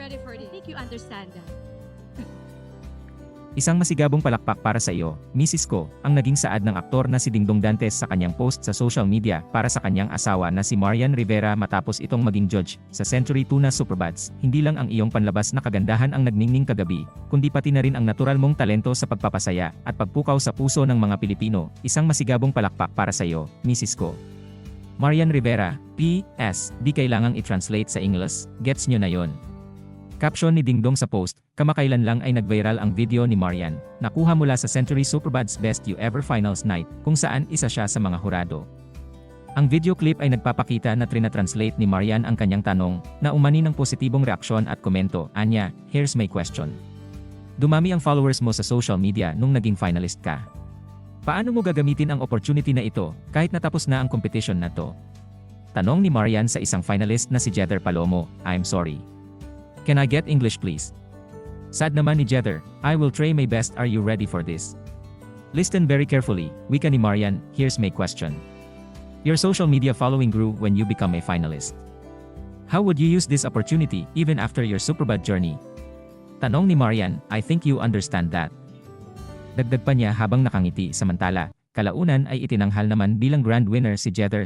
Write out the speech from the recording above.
ready for it. I think you understand that. Isang masigabong palakpak para sa iyo, Mrs. Ko, ang naging saad ng aktor na si Dingdong Dantes sa kanyang post sa social media para sa kanyang asawa na si Marian Rivera matapos itong maging judge sa Century Tuna Superbats. Hindi lang ang iyong panlabas na kagandahan ang nagningning kagabi, kundi pati na rin ang natural mong talento sa pagpapasaya at pagpukaw sa puso ng mga Pilipino. Isang masigabong palakpak para sa iyo, Mrs. Ko. Marian Rivera, P.S. Di kailangang i-translate sa English, gets nyo na yon. Caption ni Dingdong sa post, kamakailan lang ay nag-viral ang video ni Marian, nakuha mula sa Century Superbad's Best You Ever Finals Night, kung saan isa siya sa mga hurado. Ang video clip ay nagpapakita na trina-translate ni Marian ang kanyang tanong, na umani ng positibong reaksyon at komento, Anya, here's my question. Dumami ang followers mo sa social media nung naging finalist ka. Paano mo gagamitin ang opportunity na ito, kahit natapos na ang competition na to? Tanong ni Marian sa isang finalist na si Jether Palomo, I'm sorry. Can I get English please? Sad naman ni Jether, I will try my best are you ready for this? Listen very carefully, wika ni Marian, here's my question. Your social media following grew when you become a finalist. How would you use this opportunity even after your Superbad journey? Tanong ni Marian, I think you understand that. Dagdag pa niya habang nakangiti samantala, kalaunan ay itinanghal naman bilang grand winner si Jether